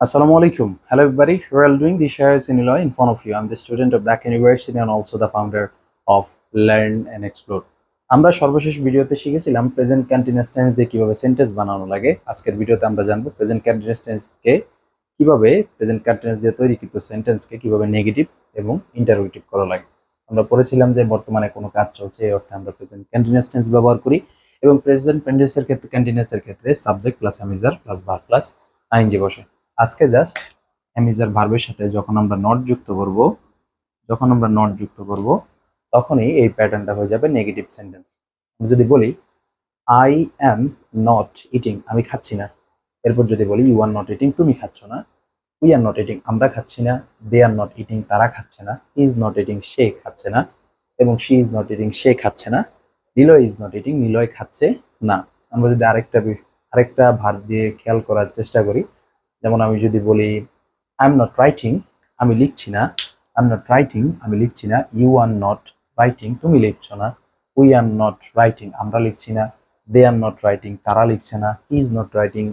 Assalamu alaikum. Hello, everybody. We're all doing the shares in Illinois in front of you. I'm the student of Black University and also the founder of Learn and Explore. আমরা সর্বশেষ ভিডিওতে শিখেছিলাম present continuous tense দিয়ে কীভাবে sentence বানানো লাগে আজকের ভিডিওতে আমরা জানব প্রেজেন্ট কন্টিনিউয়াস টেন্সকে কীভাবে প্রেজেন্ট কন্টিনিউয়াস দিয়ে তৈরিকৃত সেন্টেন্সকে কীভাবে নেগেটিভ এবং ইন্টারোগেটিভ করা লাগে আমরা পড়েছিলাম যে বর্তমানে কোনো কাজ চলছে, এই অর্থে আমরা প্রেজেন্ট কন্টিনিউয়াস টেন্স ব্যবহার করি এবং প্রেজেন্ট টেন্সের ক্ষেত্রে কন্টিনিউয়াসের ক্ষেত্রে subject plus am is are plus verb plus I N G বসে আজকে জাস্ট অ্যামিজার ভার্বের সাথে যখন আমরা নট যুক্ত করব, যখন আমরা নট যুক্ত করব, তখনই এই প্যাটার্নটা হয়ে যাবে নেগেটিভ সেন্টেন্স আমি যদি বলি আই অ্যাম নট ইটিং আমি খাচ্ছি না। এরপর যদি বলি ইউ আর নট ইটিং তুমি খাচ্ছ না। উই আর নট ইটিং আমরা খাচ্ছি না। দে আর নট ইটিং তারা খাচ্ছে না। ইজ নট ইটিং সে খাচ্ছে না। এবং শি ইজ নট ইটিং সে খাচ্ছে না। Niloy is not eating Niloy খাচ্ছে না। আমরা যদি আরেকটা আরেকটা ভার দিয়ে খেয়াল করার চেষ্টা করি যেমন আমি যদি বলি আই এম নট রাইটিং আমি লিখছি না। আই এম নট রাইটিং আমি লিখছি না। ইউ আর নট রাইটিং তুমি লিখছো না। উই আর নট রাইটিং আমরা লিখছি না। দে আর নট রাইটিং তারা লিখছে না। ইজ নট রাইটিং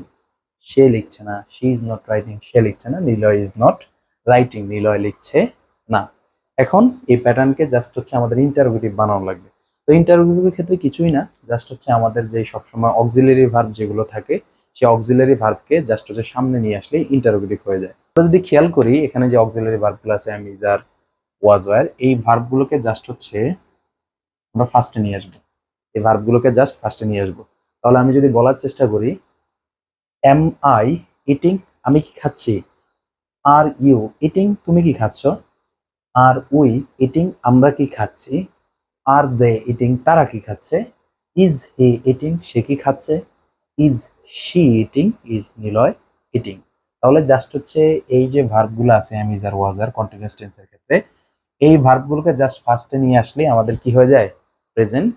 সে লিখছে না। শি ইজ নট রাইটিং সে লিখছে না। Niloy is not writing Niloy লিখছে না। এখন এই প্যাটার্নকে জাস্ট হচ্ছে আমাদের ইন্টারভিউটিভ বানানো লাগবে। তো ইন্টারভিউটিভের ক্ষেত্রে কিছুই না। জাস্ট হচ্ছে আমাদের যে সবসময় অক্সিলারি ভার্ব যেগুলো থাকে সেই অক্সিলারি ভার্বকে জাস্ট হচ্ছে সামনে নিয়ে আসলে ইন্টারোগেটিভ হয়ে যায়। আমরা যদি খেয়াল করি, এখানে যে অক্সিলারি ভার্বগুলো আছে অ্যামিজার ওয়াজ ওয়ার এই ভার্বগুলোকে জাস্ট হচ্ছে আমরা ফার্স্টে নিয়ে আসব। এই ভার্বগুলোকে জাস্ট ফার্স্টে নিয়ে আসব। তাহলে আমি যদি বলার চেষ্টা করি এম আই ইটিং আমি কি খাচ্ছি? আর ইউ ইটিং তুমি কি খাচ্ছ? আর উই ইটিং আমরা কি খাচ্ছি? আর দে ইটিং তারা কি খাচ্ছে? ইজ হি ইটিং সে কি খাচ্ছে? Is she eating is Niloy eating তাহলে জাস্ট হচ্ছে এই যে ভার্ভগুলো আছে am is are was R continuous টেন্সের ক্ষেত্রে, এই ভার্ভগুলোকে জাস্ট ফার্স্টে নিয়ে আসলে আমাদের কি হয়ে যায়? প্রেজেন্ট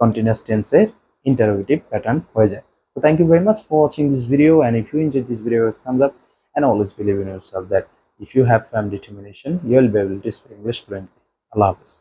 কন্টিনিউস টেন্সের ইন্টারভেটিভ প্যাটার্ন হয়ে যায়। তো thank you very much for watching this video and if you enjoy this video thumbs up and always believe in yourself that if you have firm determination you will be able to speak English fluently Allah Hafiz